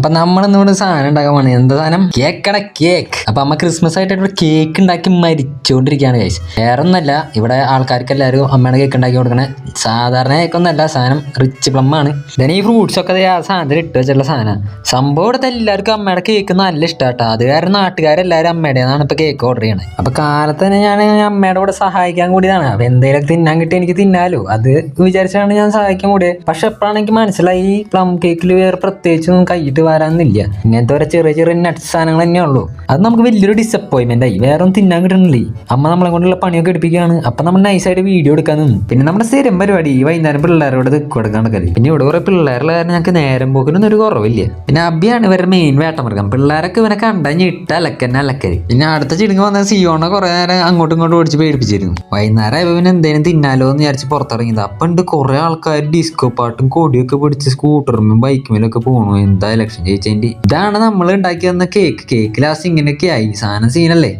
അപ്പൊ നമ്മൾ ഇന്നിവിടെ സാധനം ഉണ്ടാക്കാൻ പോണേ എന്താ സാധനം? കേക്കട കേക്ക്. അപ്പൊ അമ്മ ക്രിസ്മസ് ആയിട്ട് ഇവിടെ കേക്ക് ഉണ്ടാക്കി മരിച്ചുകൊണ്ടിരിക്കുകയാണ് ഗൈസ് വേറെ ഒന്നല്ല ഇവിടെ ആൾക്കാർക്ക് എല്ലാവരും അമ്മയുടെ കേക്ക് ഉണ്ടാക്കി കൊടുക്കണേ. സാധാരണ കേക്കൊന്നല്ല സാധനം റിച്ച് പ്ലം ആണ്. ഈ ഫ്രൂട്ട്സ് ഒക്കെ ആ സാധനത്തിൽ ഇട്ട് വെച്ചിട്ടുള്ള സാധനം. സംഭവം ഇവിടുത്തെ എല്ലാവർക്കും അമ്മയുടെ കേക്ക് നല്ല ഇഷ്ടാട്ടോ അത് കാരണം നാട്ടുകാരെല്ലാവരും അമ്മയുടെ നിന്നാണ് ഇപ്പൊ കേക്ക് ഓർഡർ ചെയ്യണത് അപ്പൊ കാലത്ത് തന്നെ ഞാൻ അമ്മയുടെ കൂടെ സഹായിക്കാൻ കൂടിയതാണ്. അപ്പൊ എന്തെങ്കിലും തിന്നാൻ കിട്ടി എനിക്ക് തിന്നാലോ. അത് വിചാരിച്ചാണ് ഞാൻ സഹായിക്കാൻ കൂടിയത്. പക്ഷെ എപ്പോഴാണ് എനിക്ക് മനസ്സിലായി ഈ പ്ലം കേക്കിൽ വേറെ പ്രത്യേകിച്ചൊന്നും കൈയിട്ട് വരാനില്ല. ഇങ്ങനത്തെ ഓരോ ചെറിയ ചെറിയ നട്ട് സാധനങ്ങൾ തന്നെ ഉള്ളൂ. അത് നമുക്ക് വലിയൊരു ഡിസപ്പോയിൻമെന്റ് ആയി. വേറെ ഒന്നും തിന്നാൻ കിട്ടണില്ലേ? അമ്മ നമ്മളെ കൊണ്ടുള്ള പണിയൊക്കെ എടുപ്പിക്കുകയാണ്. അപ്പൊ നമ്മൾ നൈസായിട്ട് വീഡിയോ എടുക്കാൻ നിന്നു പിന്നെ നമ്മുടെ സ്ഥിരം പരിപാടി ഈ വൈകുന്നേരം പിള്ളേരോട് കൊടുക്കാൻ കളി പിന്നെ ഇവിടെ കുറെ പിള്ളേരുള്ള കാരണം ഞങ്ങൾക്ക് നേരം പോക്കിനൊന്നും ഒരു കുറവില്ല. പിന്നെ അബിയാണ് ഇവരുടെ മെയിൻ വേട്ടമൃഗം പിള്ളേരൊക്കെ ഇവനെ കണ്ടാൽ കണ്ടഞ്ഞിട്ട് അലക്കന്നെ അലക്കൽ. പിന്നെ അടുത്ത ചിടുങ്ങ് വന്ന സിയോണ കുറെ നേരം അങ്ങോട്ടും ഇങ്ങോട്ടും ഓടിച്ച് പേടിപ്പിച്ചിരുന്നു. വൈകുന്നേരം ആയപ്പോ പിന്നെ എന്തേലും തിന്നാലോ എന്ന് വിചാരിച്ച് പുറത്തിറങ്ങിയത്. അപ്പൊ ഉണ്ട് കുറെ ആൾക്കാർ ഡിസ്കോ പാട്ടും കൊടിയൊക്കെ പിടിച്ച് സ്കൂട്ടറും ബൈക്കുമേലൊക്കെ പോണു. എന്താ ഇലക്ഷൻ ജയിച്ചതിന്റെ ഇതാണ് നമ്മൾ ഉണ്ടാക്കി തന്ന കേക്ക് കേക്ക് ലാസ്റ്റ് ഇങ്ങനെയൊക്കെ ആയി. സാധനം സീനല്ലേ